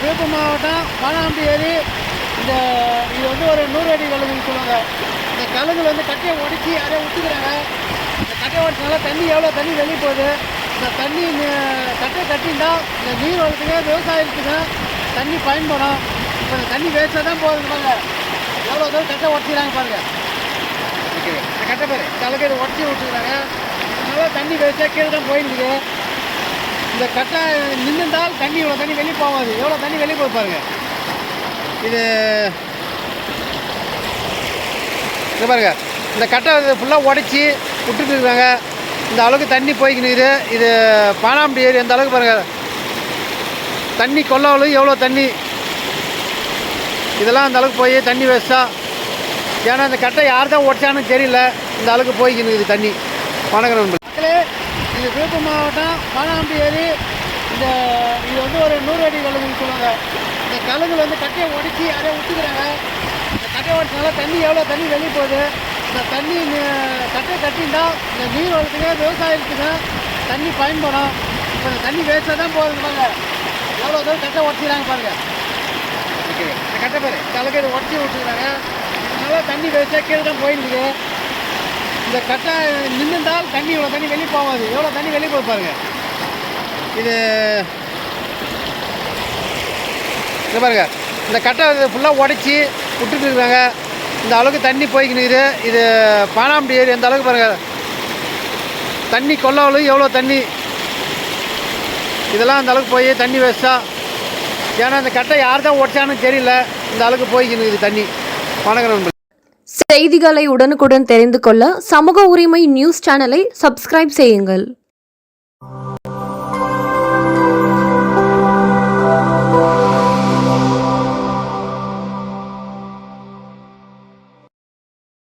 விழுப்புரம் மாவட்டம் பாலாம்பி ஏரி இந்த இது வந்து ஒரு நூறு அடி கழுகுன்னு சொல்லுவாங்க. இந்த கழுகுல வந்து கட்டையை ஒடிச்சு யாரையும் விட்டுக்கிறாங்க. இந்த கட்டையை ஒடிச்சனால தண்ணி எவ்வளோ தண்ணி வெளியே போகுது? இந்த தண்ணி கட்டை கட்டினா இந்த நீர் வளர்த்துக்கு விவசாயத்துக்கு தண்ணி பயன்படும். இப்போ இந்த தண்ணி வேஸ்ட்டாக தான் போகுது பாருங்க. எவ்வளோ தூரம் கட்டை உடச்சிக்கிறாங்க பாருங்கள் இந்த கட்டை பேர். இந்த அளவுக்கு இதை உடச்சி விட்டுக்கிறாங்க. அதனால தண்ணி வேஸ்ட்டாக கீழே தான் போயிருக்குது இந்த கட்டை நின்றுந்தால் தண்ணி இவ்வளோ தண்ணி வெளியே போகாது. எவ்வளோ தண்ணி வெளியே போய் பாருங்கள் இது இது பாருங்கள் இந்த கட்டை ஃபுல்லாக உடச்சி விட்டுட்டுருக்காங்க இந்த அளவுக்கு தண்ணி போய்க்கினுது இது பானாம்படி ஏரி அந்த அளவுக்கு பாருங்கள் தண்ணி கொல்லாவலும் எவ்வளோ தண்ணி? இதெல்லாம் அந்த அளவுக்கு போய் தண்ணி வேஸ்ட்டாக ஏன்னா இந்த கட்டை யார் தான் உடச்சான்னு தெரியல. இந்த அளவுக்கு போய்க்கினுது தண்ணி. வணக்கம் இது விழுப்புரம் மாவட்டம் பானாம்பட்டி ஏரி இந்த இது வந்து ஒரு நூறு அடி கழுகுன்னு சொல்லுவாங்க. இந்த கழுகுல வந்து கட்டையை உடச்சி யாரையோ விட்டுக்கிறாங்க இந்த கட்டையை உடச்சினால தண்ணி எவ்வளோ தண்ணி வெளியே போகுது? இந்த தண்ணி கட்டையை கட்டினா இந்த நீர் வளத்துக்கு விவசாயத்துக்கு தண்ணி பயன்படும். இப்போ இந்த தண்ணி வேஸ்ட்டாக தான் போகுது பாருங்க. எவ்வளோ தூரம் கட்டை உடச்சிக்கிறாங்க பாருங்க. ஓகே. இந்த கட்டை பேர். இந்த அளவுக்கு இதை உடச்சி விட்டுக்கிறாங்க இதனால தண்ணி வேஸ்ட்டாக கீழே தான் போயிருக்குது இந்த கட்டை நின்றுந்தால் தண்ணி இவ்வளோ தண்ணி வெளியே போகாது. எவ்வளோ தண்ணி வெளியே போய் பாருங்கள் இது இது பாருங்க. இந்த கட்டை ஃபுல்லாக உடச்சி விட்டுட்டுருக்குறாங்க இந்த அளவுக்கு தண்ணி போய்க்கினுக்குது இது பானாம்பட்டி ஏரி அந்த அளவுக்கு பாருங்க. தண்ணி கொல்லாவலும் எவ்வளோ தண்ணி. இதெல்லாம் அந்த அளவுக்கு போய் தண்ணி வேஸ்ட்டாக ஏன்னா இந்த கட்டை யார் தான் உடச்சான்னு தெரியல. இந்த அளவுக்கு போய்க்கினுக்குது தண்ணி. வணக்கம் செய்திகளை உடனுக்குடன் தெரிந்து கொள்ள சமூக உரிமை நியூஸ் சேனலை சப்ஸ்கிரைப் செய்யுங்கள்.